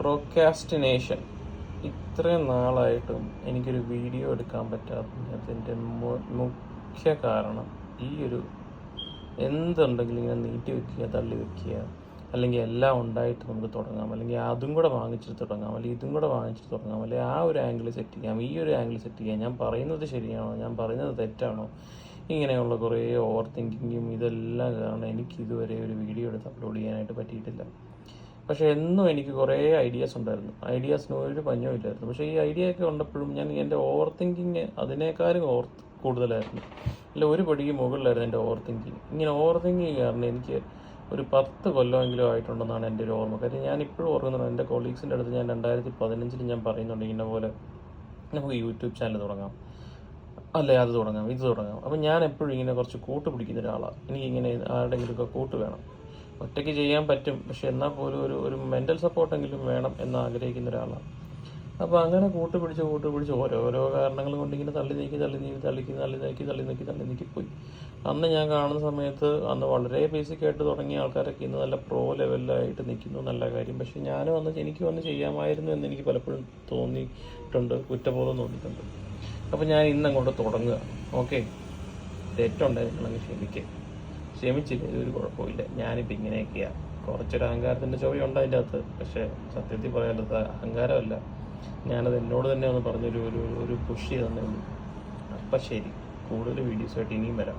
Procrastination ഇത്രയും നാളായിട്ടും എനിക്കൊരു video എടുക്കാൻ പറ്റാത്തതിന്റെ മുഖ്യ കാരണം ഈ ഒരു എന്തുണ്ടെങ്കിലും ഇങ്ങനെ നീട്ടി വെക്കുക തള്ളി വെക്കുക അല്ലെങ്കിൽ എല്ലാം ഉണ്ടായിട്ട് നമുക്ക് തുടങ്ങാം അല്ലെങ്കിൽ അതും കൂടെ വാങ്ങിച്ചിട്ട് തുടങ്ങാം അല്ലെങ്കിൽ ഇതും കൂടെ വാങ്ങിച്ചിട്ട് തുടങ്ങാം അല്ലെങ്കിൽ ആ ഒരു ആംഗിൾ സെറ്റ് ചെയ്യാം ഈ ഒരു ആംഗിൾ സെറ്റ് ചെയ്യാം. ഞാൻ പറയുന്നത് ശരിയാണോ? ഞാൻ പറയുന്നത് തെറ്റാണോ? ഇങ്ങനെയുള്ള കുറേ ഓവർ തിങ്കിങ്ങും ഇതെല്ലാം കാരണം എനിക്ക് ഇതുവരെ ഒരു വീഡിയോ എടുത്ത് അപ്ലോഡ് ചെയ്യാനായിട്ട് പറ്റിയിട്ടില്ല. പക്ഷെ എന്നും എനിക്ക് കുറേ ഐഡിയാസ് ഉണ്ടായിരുന്നു. ഐഡിയാസിന് ഒരു പഞ്ഞവും ഇല്ലായിരുന്നു. പക്ഷേ ഈ ഐഡിയ ഒക്കെ ഉണ്ടപ്പോഴും ഞാൻ എന്റെ ഓവർ തിങ്കിങ് അതിനേക്കാളും ഓവർ കൂടുതലായിരുന്നു. അല്ല ഒരു പടിക്ക് മുകളിലായിരുന്നു എന്റെ ഓവർ തിങ്കിങ് ഇങ്ങനെ ഓവർ തിങ്കിങ് കാരണം എനിക്ക് ഒരു പത്ത് കൊല്ലമെങ്കിലും ആയിട്ടുണ്ടെന്നാണ് എന്റെ ഒരു ഓർമ്മ. കാര്യം ഞാൻ ഇപ്പോഴും ഓർക്കുന്നത് എന്റെ കൊളീഗ്സിന്റെ അടുത്ത് ഞാൻ രണ്ടായിരത്തി പതിനഞ്ചിൽ ഞാൻ പറയുന്നുണ്ട് ഇങ്ങനെ പോലെ നമുക്ക് യൂട്യൂബ് ചാനൽ തുടങ്ങാം. അല്ലേ അത് തുടങ്ങാം ഇത് തുടങ്ങാം. അപ്പം ഞാൻ എപ്പോഴും ഇങ്ങനെ കുറച്ച് കൂട്ട് പിടിക്കുന്ന ഒരാളാണ്. എനിക്കിങ്ങനെ ആരുടെയെങ്കിലുമൊക്കെ കൂട്ട് വേണം. ഒറ്റയ്ക്ക് ചെയ്യാൻ പറ്റും. പക്ഷെ എന്നാൽ പോലും ഒരു ഒരു മെന്റൽ സപ്പോർട്ടെങ്കിലും വേണം എന്ന് ആഗ്രഹിക്കുന്ന ഒരാളാണ്. അപ്പോൾ അങ്ങനെ കൂട്ടുപിടിച്ച് കൂട്ടുപിടിച്ച് ഓരോ ഓരോ ഓരോരോ കാരണങ്ങൾ കൊണ്ട് ഇങ്ങനെ തള്ളി നീക്കി തള്ളി നീക്കി തള്ളിക്ക് തള്ളി നീക്കി തള്ളി നീക്കി തള്ളി നീക്കി പോയി. അന്ന് ഞാൻ കാണുന്ന സമയത്ത് അന്ന് വളരെ ബേസിക് ആയിട്ട് തുടങ്ങിയ ആൾക്കാരൊക്കെ ഇന്ന് നല്ല പ്രോ ലെവലിലായിട്ട് നിൽക്കുന്നു നല്ല കാര്യം. പക്ഷെ ഞാനും അന്ന് എനിക്ക് വന്ന് ചെയ്യാമായിരുന്നു എന്ന് എനിക്ക് പലപ്പോഴും തോന്നിയിട്ടുണ്ട് കുറ്റബോധം തോന്നിയിട്ടുണ്ട്. അപ്പോൾ ഞാൻ ഇന്ന് അങ്ങോട്ട് തുടങ്ങുക ഓക്കെ തെറ്റുണ്ടായിരുന്നു ക്ഷമിക്കുക ക്ഷമിച്ചില്ല ഇതൊരു കുഴപ്പമില്ല ഞാനിപ്പോൾ ഇങ്ങനെയൊക്കെയാണ് കുറച്ചൊരു അഹങ്കാരത്തിന്റെ ചോദ്യം ഉണ്ട് അതിന്റെ അകത്ത്. പക്ഷേ സത്യത്തിൽ പറയാനത് അഹങ്കാരമല്ല. ഞാനത് എന്നോട് തന്നെ ഒന്ന് പറഞ്ഞൊരു ഒരു ഒരു പുഷ് ചെയ്തേ ഉള്ളൂ. അപ്പം ശരി. കൂടുതൽ വീഡിയോസായിട്ട് ഇനിയും വരാം.